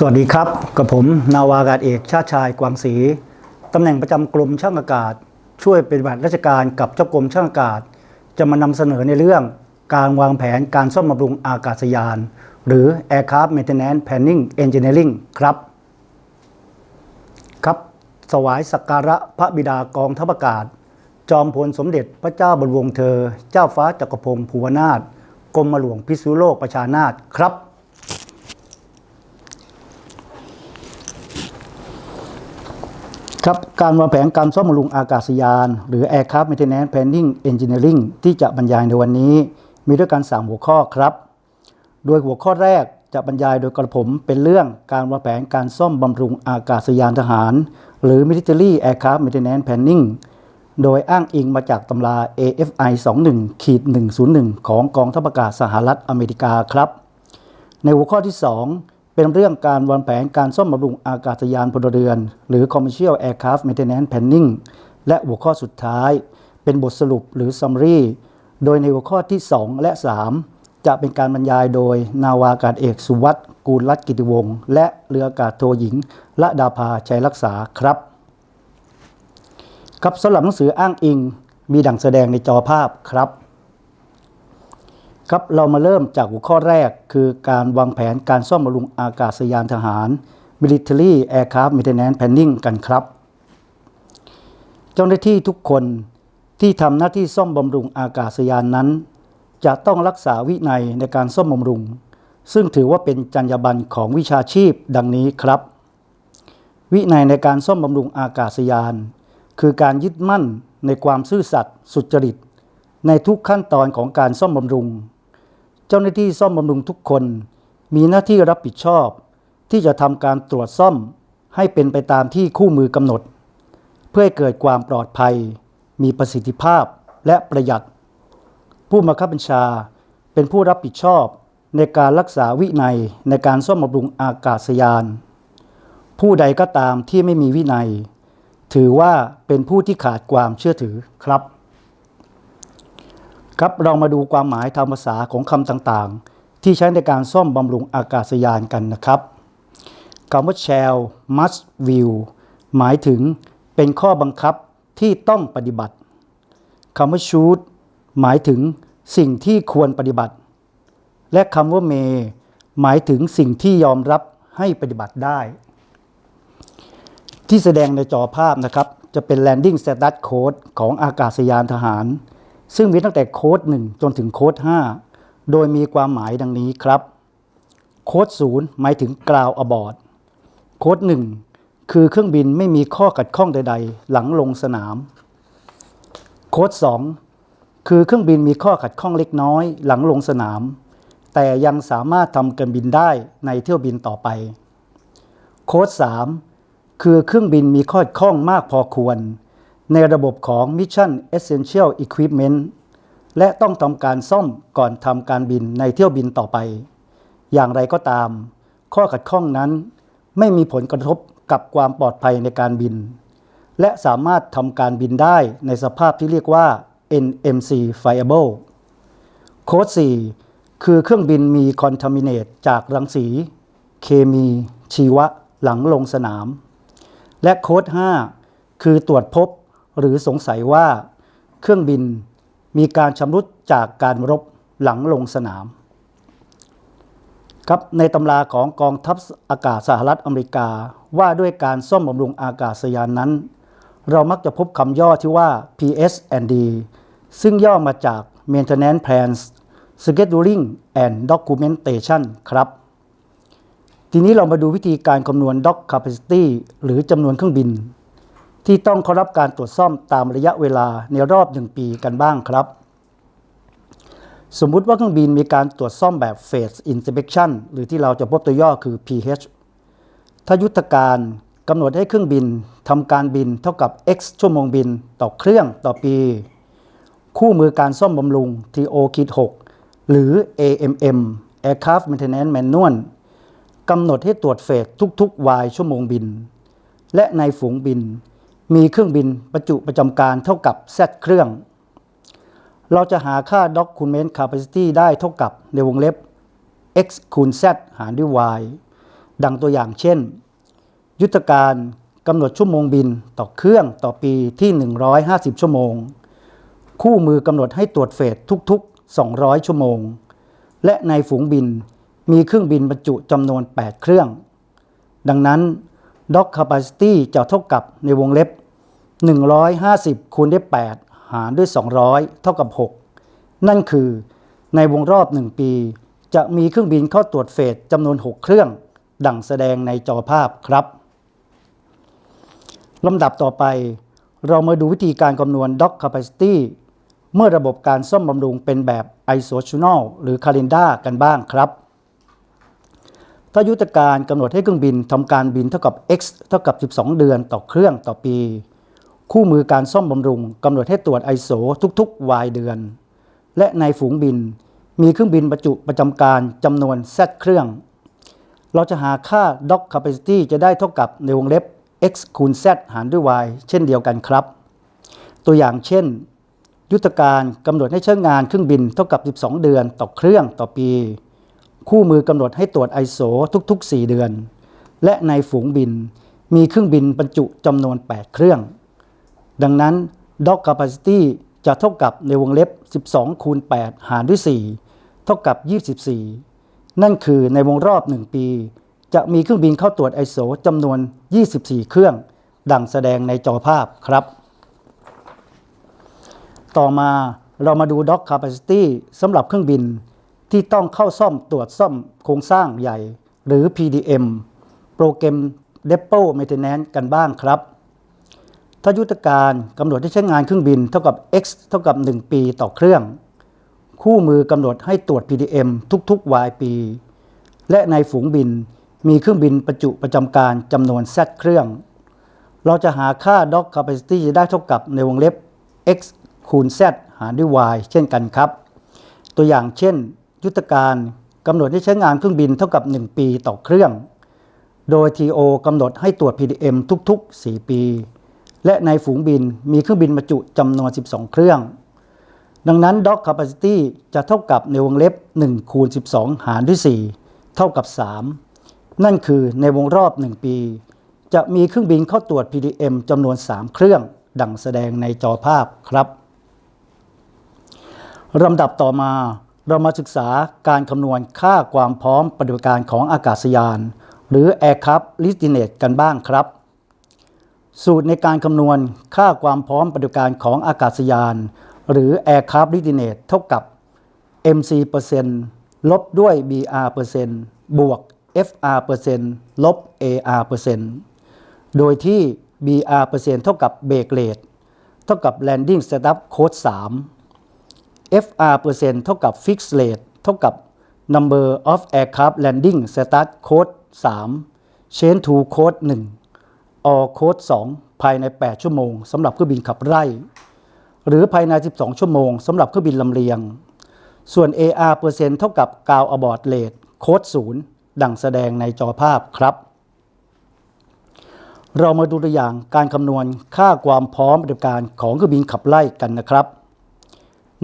สวัสดีครับ กับผม นาวากาศเอกชาติชายกวางศรีตำแหน่งประจำกรมช่างอากาศ ช่วยปฏิบัติราชการกับเจ้ากรมช่างอากาศ จะมานำเสนอในเรื่องการวางแผนการซ่อมบำรุงอากาศยาน หรือ Aircraft Maintenance Planning Engineering ครับ ครับ สวายสักการะพระบิดากองทัพอากาศ จอมพลสมเด็จพระเจ้าบรมวงศ์เธอ เจ้าฟ้าจักรพงศ์ภูวนาถกรมหลวงพิศนุโลกประชานาถครับ ครับการวางแผนการซ่อมบำรุงอากาศยาน หรือ Aircraft Maintenance Planning Engineering ที่จะบรรยายในวันนี้ มีด้วยกัน 3 หัวข้อครับ โดยหัวข้อแรกจะบรรยายโดยกระผมเป็นเรื่องการวางแผนการซ่อมบำรุงอากาศยานทหาร หรือ Military Aircraft Maintenance Planning โดยอ้างอิงมาจากตำรา AFI 21ขีด101 ของกองทัพอากาศสหรัฐอเมริกาครับ ในหัวข้อที่ 2 เป็นเรื่องการวางแผนการซ่อมบำรุงอากาศยานพลเรือน หรือ Commercial Aircraft Maintenance Planning และหัวข้อสุดท้าย เป็นบทสรุปหรือ Summary โดยในหัวข้อที่ 2 และ 3 จะเป็นการบรรยายโดย นาวากาศเอกสุวัตกูลรัตกิติวงศ์และเรืออากาศโทหญิงละดาภาชัยรักษาครับ ครับสำหรับหนังสืออ้างอิงมีดังแสดงในจอภาพครับ ครับเรามาเริ่มจากหัวข้อแรก คือการวางแผนการซ่อมบำรุงอากาศยานทหาร Military Aircraft Maintenance Planning กันครับ เจ้าหน้าที่ทุกคนที่ทำหน้าที่ซ่อมบำรุงอากาศยานนั้น จะต้องรักษาวินัยในการซ่อมบำรุง ซึ่งถือว่าเป็นจรรยาบรรณของวิชาชีพดังนี้ครับ วินัยในการซ่อมบำรุงอากาศยาน คือการยึดมั่นในความซื่อสัตย์สุจริต ในทุกขั้นตอนของการซ่อมบำรุง เจ้าหน้าที่ซ่อมบำรุงทุกคน มีหน้าที่รับผิดชอบ ที่จะทำการตรวจซ่อมให้เป็นไปตามที่คู่มือกำหนด เพื่อให้เกิดความปลอดภัย มีประสิทธิภาพและประหยัด ผู้บังคับบัญชาเป็นผู้รับผิดชอบในการรักษาวินัยในการซ่อมบำรุงอากาศยาน ผู้ใดก็ตามที่ไม่มีวินัย ถือว่าเป็นผู้ที่ขาดความเชื่อถือครับ ครับเรามาดูความหมายทางภาษาของคำต่างๆ ที่ใช้ในการซ่อมบำรุงอากาศยานกันนะครับคำว่า shall must will หมายถึงเป็นข้อบังคับที่ต้องปฏิบัติคำว่า should หมายถึงสิ่งที่ควรปฏิบัติ และคำว่า may หมายถึงสิ่งที่ยอมรับให้ปฏิบัติได้ ที่แสดงในจอภาพนะครับ จะเป็น landing status code ของอากาศยานทหาร ซึ่งมีตั้งแต่โค้ด1จนถึงโค้ด5 โดยมีความหมายดังนี้ครับ โค้ด0หมายถึง ground abort โค้ด1คือเครื่องบินไม่มีข้อขัดข้องใด ๆ หลังลงสนาม โค้ด2คือเครื่องบินมีข้อขัดข้องเล็กน้อยหลังลงสนาม แต่ยังสามารถทำการบินได้ในเที่ยวบินต่อไป โค้ด3คือเครื่องบินมีข้อขัดข้องมากพอควร ในระบบของ Mission Essential Equipment และต้องทำการซ่อมก่อนทำการบินในเที่ยวบินต่อไป อย่างไรก็ตาม ข้อขัดข้องนั้น ไม่มีผลกระทบกับความปลอดภัยในการบิน และสามารถทำการบินได้ในสภาพที่เรียกว่า NMC Fiable โค้ด4คือเครื่องบินมีคอนทามิเนตจากรังสี เคมี ชีวะ หลังลงสนาม และโค้ด5คือตรวจพบ หรือสงสัยว่าเครื่องบินมีการชำรุดจากการรบหลังลงสนามครับในตำราของกองทัพอากาศสหรัฐอเมริกาว่าด้วยการซ่อมบำรุงอากาศยานนั้น เรามักจะพบคำย่อที่ว่า PS&D ซึ่งย่อมาจาก Maintenance Plans Scheduling and Documentation ครับ ทีนี้เรามาดูวิธีการคำนวณ Dock Capacity หรือจำนวนเครื่องบิน ที่ต้องเข้ารับการตรวจซ่อมตามระยะเวลาในรอบหนึ่งปีกันบ้างครับ สมมุติว่าเครื่องบินมีการตรวจซ่อมแบบ Phase Inspection หรือที่เราจะพบตัวย่อคือ PH ถ้ายุทธการกำหนดให้เครื่องบินทำการบินเท่ากับ X ชั่วโมงบินต่อเครื่องต่อปี คู่มือการซ่อมบำรุง TO คิด6หรือ AMM Aircraft Maintenance Manual กำหนดให้ตรวจเฟสทุกๆ Y ชั่วโมงบิน และในฝูงบิน มีเครื่องบินประจุประจำการเท่ากับ Z เครื่อง เราจะหาค่า Document Capacity ได้เท่ากับในวงเล็บ x คูณ z หารด้วย y ดังตัวอย่างเช่น ยุทธการกำหนดชั่วโมงบินต่อเครื่องต่อปีที่ 150 ชั่วโมง คู่มือกำหนดให้ตรวจเฟสทุกๆ 200 ชั่วโมง และในฝูงบินมีเครื่องบินบรรจุจำนวน 8 เครื่อง ดังนั้น Dock Capacity จะเท่ากับในวงเล็บ 150 คูณด้วย 8 หารด้วย 200 เท่ากับ 6 นั่นคือในวงรอบ 1 ปี จะมีเครื่องบินเข้าตรวจเฟสจำนวน 6 เครื่อง ดังแสดงในจอภาพครับลำดับต่อไป เรามาดูวิธีการคำนวณ Dock Capacity เมื่อระบบการซ่อมบำรุงเป็นแบบ Isotional หรือ Calendar กันบ้างครับ ถ้ายุทธการกำหนดให้เครื่องบินทำการบินเท่ากับ x เท่ากับ 12 เดือนต่อเครื่องต่อปี คู่มือการซ่อมบำรุงกำหนดให้ตรวจ ISO ทุกๆ y เดือน และในฝูงบินมีเครื่องบินบรรจุประจำการจำนวน z เครื่อง เราจะหาค่า dock capacity จะได้เท่ากับในวงเล็บ x คูณ z หารด้วย y เช่นเดียวกันครับ ตัวอย่างเช่น ยุทธการกำหนดให้ใช้งานเครื่องบินเท่ากับ 12 เดือนต่อเครื่องต่อปี คู่มือกำหนดให้ตรวจ ISO ทุก ๆ 4 เดือน และในฝูงบินมีเครื่องบินบรรจุจำนวน 8 เครื่อง ดังนั้น dock capacity จะเท่ากับในวงเล็บ 12 คูณ 8 หารด้วย 4 เท่ากับ 24 นั่นคือในวงรอบ 1 ปี จะมีเครื่องบินเข้าตรวจ ISO จำนวน 24 เครื่อง ดังแสดงในจอภาพครับ ต่อมาเรามาดู Dock Capacity สำหรับเครื่องบิน ที่ต้องเข้าซ่อมตรวจซ่อมโครงสร้างใหญ่ หรือ PDM โปรแกรม Depot Maintenance กันบ้างครับ ถ้ายุทธการกำหนดให้ใช้งานเครื่องบินเท่ากับ x เท่ากับ 1 ปีต่อเครื่อง คู่มือกำหนดให้ตรวจ PDM ทุกๆ y ปี และในฝูงบินมีเครื่องบินประจุประจำการจำนวน z เครื่อง เราจะหาค่า dock capacity จะได้เท่ากับในวงเล็บ x คูณ z หารด้วย y เช่นกันครับ ตัวอย่างเช่น ยุทธการกำหนดให้ใช้งานเครื่องบินเท่ากับ 1 ปีต่อเครื่อง โดย TO กำหนดให้ตรวจ PDM ทุก ๆ 4 ปี และในฝูงบินมีเครื่องบินบรรจุจำนวน 12 เครื่อง ดังนั้น dock capacity จะเท่ากับในวงเล็บ 1 คูณ 12 หารด้วย 4 เท่ากับ 3 นั่นคือในวงรอบ 1 ปี จะมีเครื่องบินเข้าตรวจ PDM จำนวน 3 เครื่อง ดังแสดงในจอภาพครับลำดับต่อมา เรามาศึกษาการคำนวณค่าความพร้อมปฏิบัติการของอากาศยาน หรือ Aircraft Readiness กันบ้างครับ สูตรในการคำนวณค่าความพร้อมปฏิบัติการของอากาศยาน หรือ Aircraft Readiness เท่ากับ mc เปอร์เซ็นต์ลบด้วย br เปอร์เซ็นต์บวก fr เปอร์เซ็นต์ลบ ar เปอร์เซ็นต์โดยที่ br เปอร์เซ็นต์เท่ากับเบรกเรทเท่ากับ landing setup code 3 FR เปอร์เซ็นต์เท่ากับ Fixed Rate เท่ากับ Number of Aircraft Landing Start Code 3 Chain to Code 1 or Code 2 ภายใน 8 ชั่วโมงสำหรับเครื่องบินขับไล่ หรือภายใน 12 ชั่วโมงสำหรับเครื่องบินลำเลียง ส่วน AR เปอร์เซ็นต์เท่ากับ Ground Abort Rate Code 0ดังแสดงในจอภาพครับ เรามาดูตัวอย่างการคำนวณค่าความพร้อมปฏิบัติการของเครื่องบินขับไล่กันนะครับ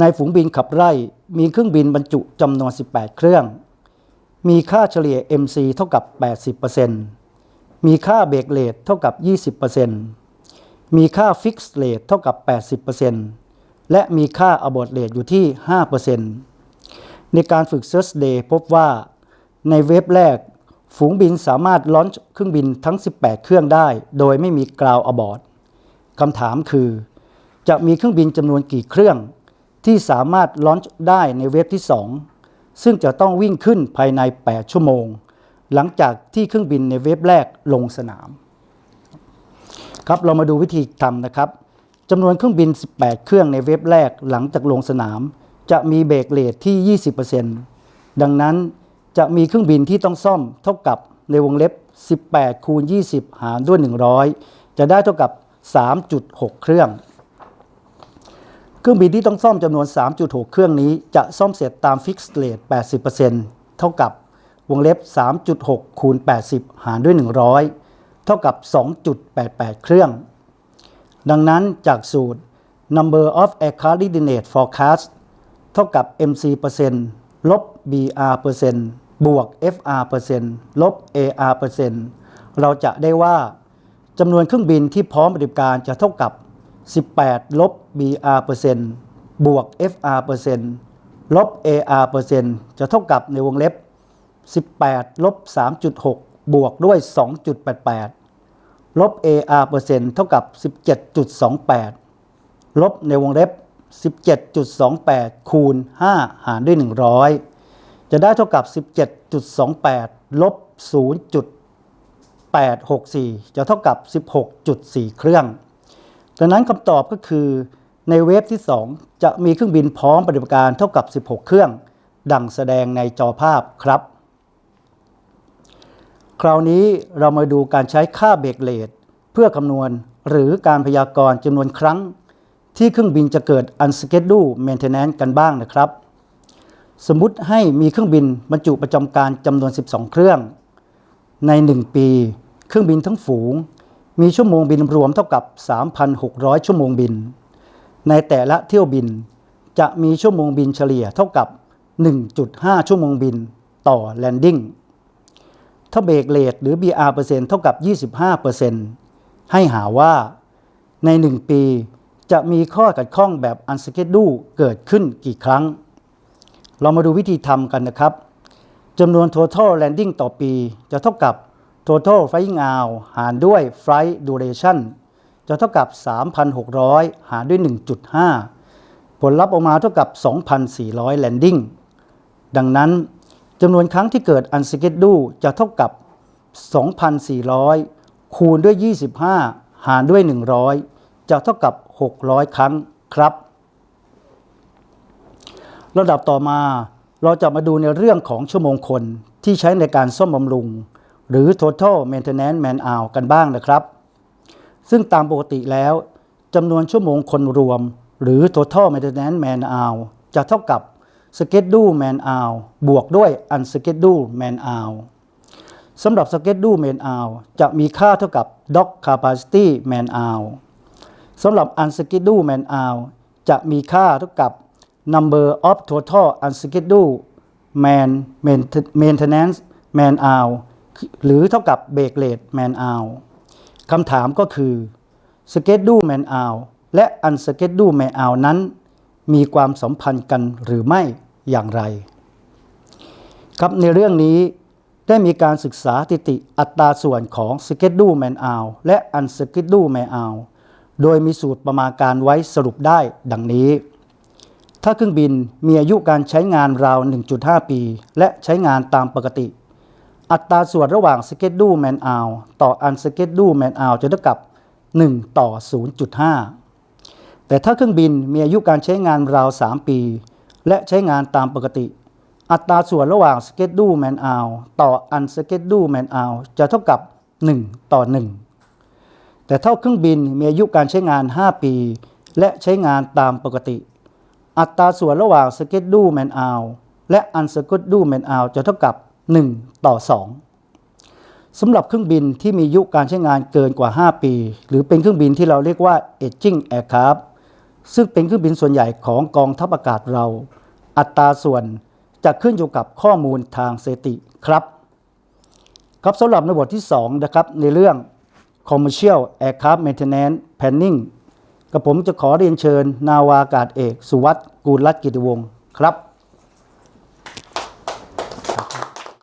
ในฝูงบินขับไล่มีเครื่องบินบรรจุจำนวน 18 เครื่อง มีค่าเฉลี่ย MC เท่ากับ 80%มีค่าเบรกเรทเท่ากับ 20%มีค่าฟิกซ์เรทเท่ากับ 80%และมีค่าอบอร์ตเรทอยู่ที่ 5%ในการฝึก Search Day พบว่า ในเว็บแรก ฝูงบินสามารถลอนช์เครื่องบินทั้ง 18 เครื่องได้ โดยไม่มีกราวอบอร์ดคำถามคือ จะมีเครื่องบินจำนวนกี่เครื่อง ที่สามารถลอนช์ได้ในเว็บที่ 2 ซึ่งจะต้องวิ่งขึ้นภายใน 8 ชั่วโมง หลังจากที่เครื่องบินในเว็บแรกลงสนาม ครับเรามาดูวิธีทำนะครับจำนวนเครื่องบิน 18 เครื่องในเว็บแรกหลังจากลงสนาม จะมีเบรกเรทที่ 20%ดังนั้นจะมีเครื่องบินที่ต้องซ่อมเท่ากับในวงเล็บ 18 คูณ 20 หารด้วย 100 จะได้เท่ากับ 3.6 เครื่อง เครื่องบินที่ต้องซ่อมจำนวน 3.6 เครื่องนี้จะซ่อมเสร็จตามฟิกซ์เรท80%เท่ากับวงเล็บ 3.6 คูณ 80 หารด้วย 100 เท่ากับ 2.88 เครื่อง ดังนั้นจากสูตร number of aircraft readiness forecast เท่ากับ mc เปอร์เซ็นต์ลบ br เปอร์เซ็นต์บบวก FR เปอร์เซ็นต์ลบ AR เปอร์เซ็นต์เราจะได้ว่าจำนวนเครื่องบินที่พร้อมปฏิบัติการจะเท่ากับ 18 ลบ BR เปอร์เซ็นต์บวก FR เปอร์เซ็นต์ลบ AR เปอร์เซ็นต์จะเท่ากับในวงเล็บ 18 ลบ 3.6 บวกด้วย 2.88 ลบ AR เปอร์เซ็นต์เท่ากับ 17.28 ลบในวงเล็บ 17.28 คูณ 5 หารด้วย 100 จะได้เท่ากับ 17.28 ลบ 0.864 จะเท่ากับ 16.4 เครื่อง ดังนั้นคำตอบก็คือในเวฟที่ 2 จะมีเครื่องบินพร้อมปฏิบัติการเท่ากับ 16 เครื่อง ดังแสดงในจอภาพครับ คราวนี้เรามาดูการใช้ค่าเบรกเลทเพื่อคำนวณหรือการพยากรณ์จำนวนครั้ง ที่เครื่องบินจะเกิด unscheduled maintenance กันบ้างนะครับ สมมุติให้มีเครื่องบินบรรจุประจำการจำนวน 12 เครื่อง ใน 1 ปี เครื่องบินทั้งฝูง มีชั่วโมงบินรวมเท่ากับ 3,600 ชั่วโมงบิน ในแต่ละเที่ยวบินจะมีชั่วโมงบินเฉลี่ยเท่ากับ 1.5 ชั่วโมงบินต่อแลนดิ้งถ้าเบรกเลทหรือ BR เปอร์เซ็นต์เท่ากับ 25เปอร์เซ็นต์ให้หาว่าใน 1 ปีจะมีข้อขัดข้องแบบ unscheduled เกิดขึ้นกี่ครั้ง เรามาดูวิธีทำกันนะครับจำนวน total landing ต่อปีจะเท่ากับ total flying hour หารด้วย flight duration จะเท่ากับ 3,600 หารด้วย 1.5 ผลลัพธ์ออกมาเท่ากับ 2,400 landing ดังนั้นจำนวนครั้งที่เกิด unscheduled จะเท่ากับ 2,400 คูณด้วย 25 หารด้วย 100 จะเท่ากับ 600 ครั้งครับ ระดับต่อมาเราจะมาดูในเรื่องของชั่วโมงคนที่ใช้ในการซ่อมบำรุง หรือ total maintenance man hour กันบ้างนะครับ ซึ่งตามปกติแล้วจำนวนชั่วโมงคนรวม หรือ total maintenance man hour จะเท่ากับ schedule man hour บวกด้วย unschedule man hour สำหรับ schedule man hour จะมีค่าเท่ากับ dock capacity man hour สำหรับ unschedule man hour จะมีค่าเท่ากับ number of total unschedule man maintenance man hour หรือเท่ากับ break rate man hour คำถามก็คือ scheduled man hour และ unscheduled man hour นั้น มีความสัมพันธ์กันหรือไม่อย่างไร ครับในเรื่องนี้ได้มีการศึกษาสถิติอัตราส่วนของ scheduled man hour และ unscheduled man hour โดยมีสูตรประมาณการไว้สรุปได้ดังนี้ ถ้าเครื่องบินมีอายุการใช้งานราว 1.5 ปี และใช้งานตามปกติ อัตราส่วนระหว่าง schedule man hour ต่อ unschedule man hour จะเท่ากับ 1 ต่อ 0.5 แต่ถ้าเครื่องบินมีอายุการใช้งานราว 3 ปี และใช้งานตามปกติ อัตราส่วนระหว่าง schedule man hour ต่อ unschedule man hour จะเท่ากับ 1 ต่อ 1 แต่ถ้าเครื่องบินมีอายุการใช้งาน 5 ปี และใช้งานตามปกติ อัตราส่วนระหว่าง schedule man hour และ unschedule man hour จะเท่ากับ 1 ต่อ 2สำหรับเครื่องบินที่มีอายุการใช้งานเกินกว่า 5 ปี หรือเป็นเครื่องบินที่เราเรียกว่า aging aircraft ซึ่งเป็นเครื่องบินส่วนใหญ่ของกองทัพอากาศเรา อัตราส่วนจะขึ้นอยู่กับข้อมูลทางสถิติครับ ครับสำหรับในบทที่ 2 นะครับ ในเรื่อง Commercial Aircraft Maintenance Planning กับผมจะขอเรียนเชิญ นาวากาศเอก สุวัตกูลรัตกิติวงศ์ครับ